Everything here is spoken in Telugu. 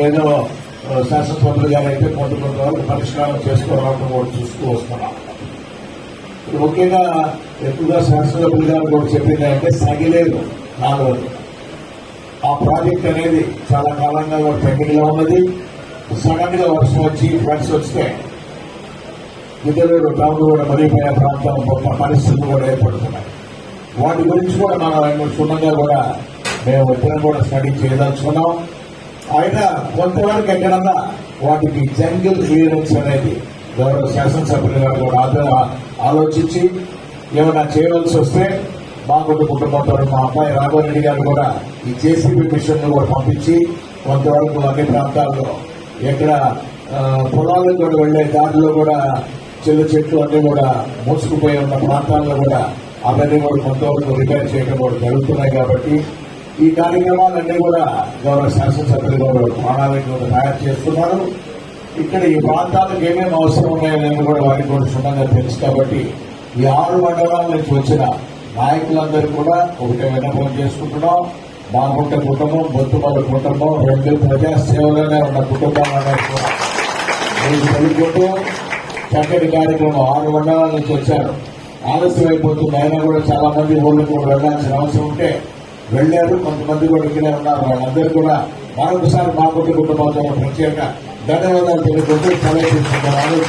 ఏదో ఆ, శాసనసభ్యులు గారు అయితే కొంత పరిష్కారం చేసుకోవాలని కూడా చూస్తూ వస్తున్నాం. ముఖ్యంగా ఎక్కువగా శాసనసభ్యులు గారు కూడా చెప్పింది అంటే సగిలేదు నాలుగు ఆ ప్రాజెక్ట్ అనేది చాలా కాలంగా కూడా పెండింగ్ ఉన్నది. సడన్గా వర్షం వచ్చి ఫ్లడ్స్ వస్తే ఇతరులు టౌన్ కూడా మరిపోయే ప్రాంతం గొప్ప పరిస్థితులు కూడా ఏర్పడుతున్నాయి. వాటి గురించి కూడా మనం సున్నంగా కూడా మేము ఇద్దరం కూడా స్టడీ చేయదలుచుకున్నాం. అయినా కొంతవరకు ఎక్కడన్నా వాటికి జంగిల్ క్లియరెన్స్ అనేది గౌరవ శాసనసభ్యులు గారు కూడా ఆలోచించి ఏమైనా చేయవలసి వస్తే బాగుండు కుటుంబంతో మా అబ్బాయి రాఘవరెడ్డి గారు కూడా ఈ జేసీబీ మిషన్ను కూడా పంపించి కొంతవరకు అన్ని ప్రాంతాల్లో ఎక్కడ పొలాలకు కూడా వెళ్ళే దారిలో కూడా చెల్లు చెట్లు అన్ని కూడా మూసుకుపోయి ఉన్న ప్రాంతాల్లో కూడా అవన్నీ కూడా కొంతవరకు రిపేర్ చేయడం కూడా జరుగుతున్నాయి కాబట్టి ఈ కార్యక్రమాలన్నీ కూడా గౌరవ శాసనసభ్యులు గౌరవ ప్రణాళిక తయారు చేస్తున్నారు. ఇక్కడ ఈ ప్రాంతాలకు ఏమేమి అవసరం ఉన్నాయని కూడా వారికి కూడా క్షుణ్ణంగా తెలుసు కాబట్టి ఈ ఆరు మండలాల నుంచి వచ్చిన నాయకులందరూ కూడా ఒకటే విన్నపం చేసుకుంటున్నాం. బాగుంట కుటుంబం బొత్తుమల కుటుంబం రెండు ప్రజాసేవలోనే ఉన్న కుటుంబం అనేది కూడా తెలుసుకుంటూ చక్కటి కార్యక్రమం ఆరు మండలాల నుంచి వచ్చారు. ఆలస్యం అయిపోతుంది అయినా కూడా చాలా మంది ఊళ్ళకు వెళ్ళాల్సిన అవసరం ఉంటే వెళ్ళారు కొంతమంది కూడా ఇక్కడే ఉన్నారు. వాళ్ళందరూ కూడా మరొకసారి మా కుటుంబ కుటుంబంతో ప్రత్యేక ధన్యవాదాలు తెలుపుకుంటూ సెలవు